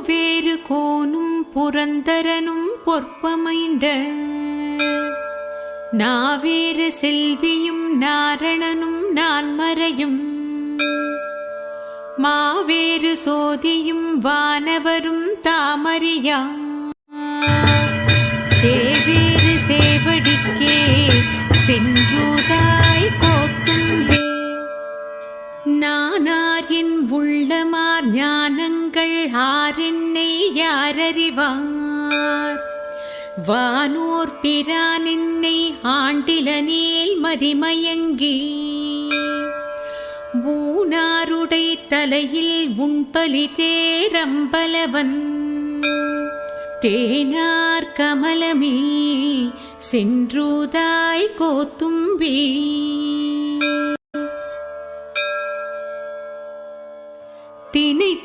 பூவேறு கோனும் புரந்தரனும் பொற்பமைந்த. நாவேறு செல்வியும் நாரணனும் நான் மறையும் மாவேறு சோதியும் வானவரும் தாமரியா. சேவேறு சேவடிக்கே சென்றுதாய் கோத்தும்பே. நானாரின் உள்ளமா ஞானங்கள் ஆரென்னை யாரறிவார்? வானோர் பிரானென்னை ஆண்டிலனேல் மதிமயங்கி. ஊனாருடை தலையில் உண்பலி தேரம்பலவன். தேனார் கமலமே சென்றுதாய் கோத்தும்பீ.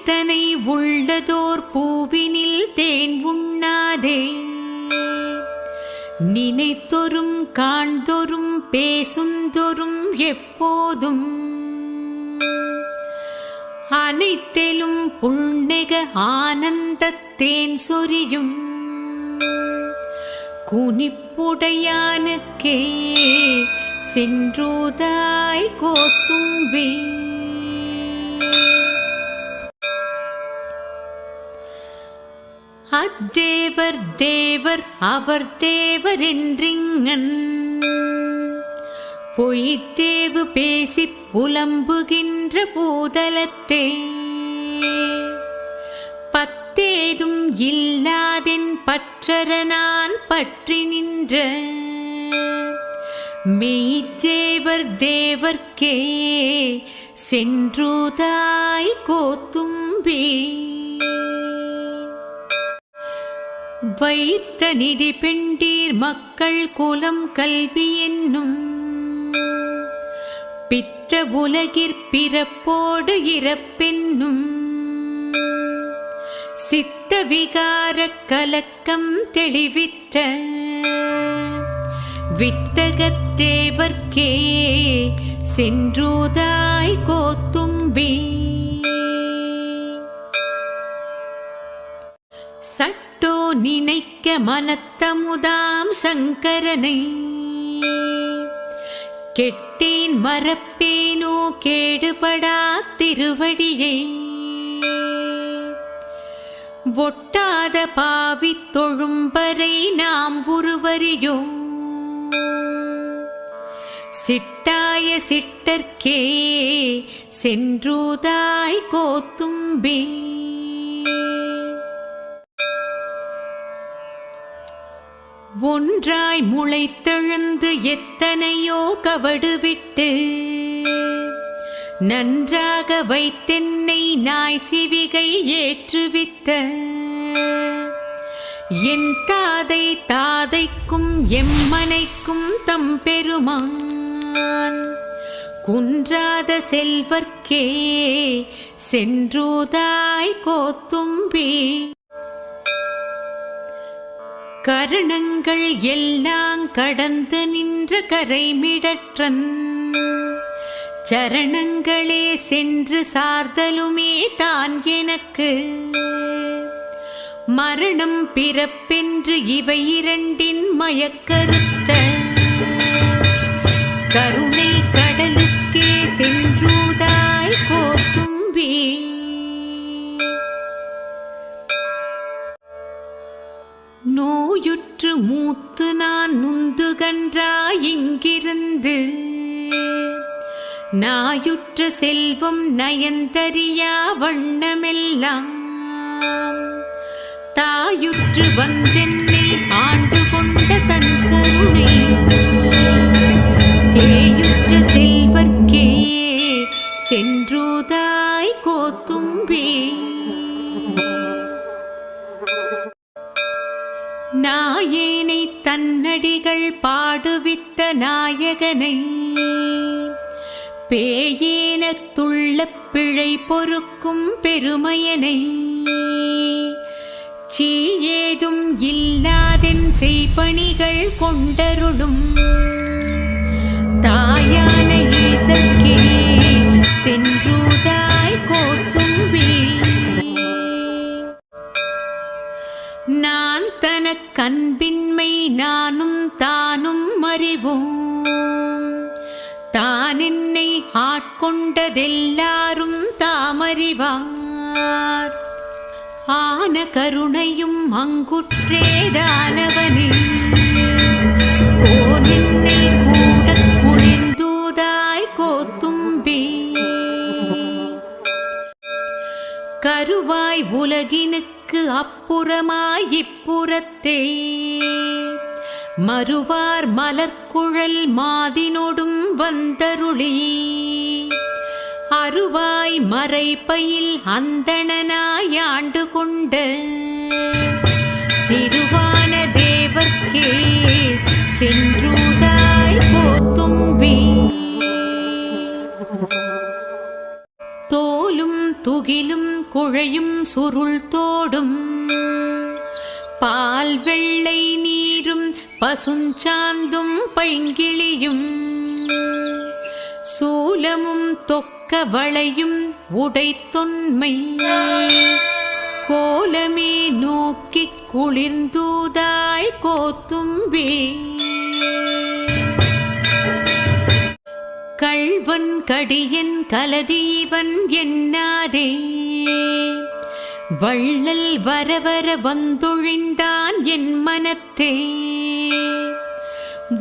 திணைத்தனை உள்ளதோர் பூவினில் தேன் உண்ணாதே. நினைத்தொரும் காண்தொரும் பேசுந்தொரும் எப்போதும் அனைத்திலும் புள்நெக ஆனந்தத்தேன் சொரியும் குனிப்புடையானுக்கே சென்றோதாய் கோத்தும்பே. அத்தேவர் தேவர் அவர் தேவர் பொய்த்தேவு பேசி புலம்புகின்ற பூதலத்தே. பத்தேதும் இல்லாதென் பற்றரனான் பற்றி நின்ற. மெய்தேவர் தேவர்க்கே சென்றுதாய் கோத்தும்பே. வைத்த நிதி பெண்டீர் மக்கள் குலம் கல்வி என்னும். பித்த உலகிற் பிறப்போடு இறப்பென்னும். சித்த விகார கலக்கம் தெளிவித்த வித்தகத்தேவர்க்கே சென்றுதாய் கோத்தும்பி. சட்டோ நினைக்க மனத்தமுதாம் சங்கரனை. கெட்டேன் மறப்பேனோ கேடுபடா திருவடியை. ஒட்டாத பாவி தொழும்பரை நாம் உருவறியோ. சிட்டாய சிட்டர்க்கே சென்றுதாய் கோத்தும்பே. ஒன்றாய் முளைத்தெழுந்து எத்தனையோ கவடு விட்டு நன்றாக வைத்தென்னை நாய் சிவிகை ஏற்றுவித்த. என் தாதை தாதைக்கும் எம்மனைக்கும் தம் பெருமான். குன்றாத செல்வர்க்கே சென்றோதாய் கோத்தும்பி. கரணங்கள் எல்லாம் கடந்து நின்ற கரைமிடற்றன் சரணங்களே சென்று சார்தலுமே தான் எனக்கு. மரணம் பிறப்பென்று இவை இரண்டின் மயக்கருத்த. கரு நுந்துகன்றா இங்கிருந்து நாயுற்ற செல்வம் நயந்தறியா வண்ணமெல்லாம். தாயுற்று வந்தென்னை ஆண்டு கொண்ட தன் கருணை நாயகனை பேயேனத்துள்ள பிழை பொறுக்கும் பெருமையனை. சீயேதும் இல்லாதென் செய்பணிகள் கொண்டருளும். தாயான ஈசற்கே சென்று யான் என்னை ஆட்கொண்டதெல்லாரும் தாமறிவார். ஆன கருணையும் அங்குற்றேதானவனே ஓன் என்னை கூட குளிர்ந்தூதாய் கோத்தும்பே. கருவாய் உலகினுக்கு அப்புறமாய் இப்புறத்தே. மறுவார் மலர்குழல் மாதினொடும் வந்தருளி. அருவாய் மறைப்பையில் அந்தணனாய் ஆண்டு கொண்ட திருவான தேவர்க்கே சென்றுதாய் போத்தும்பி தோலும் துகிலும் குழையும் சுருள் தோடும். பால் வெள்ளை பசுஞ்சாந்தும் பைங்கிளியும் சூலமும் தொக்க வளையும் உடைத்தொன்மை கோலமே நோக்கி குளிர்ந்தூதாய் கோத்தும்பே. கள்வன் கடியன் கலதீவன் என்னாதே. வள்ளல் வரவர வந்தொழிந்தான் என் மனத்தே.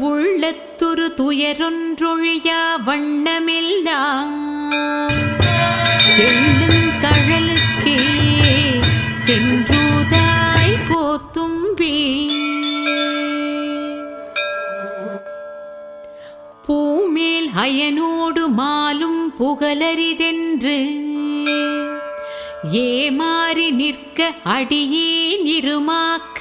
உள்ளத்துரு துயரொன்றொழியா வண்ணமெல்லாம் எழுங்கழலுக்கே சென்றூதாய் போத்தும்பி பூமேல் அயனோடு மாலும் புகலரிதென்று. ஏமாறி நிற்க அடியேன் இருமாக்க.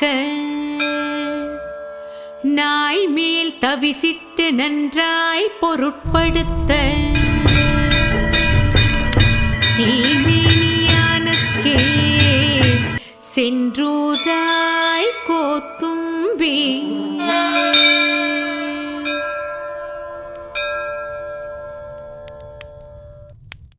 நாய் மேல் தவிசிட்டு நன்றாய் பொருட்படுத்த. தீமேனியானுக்கே சென்றூதா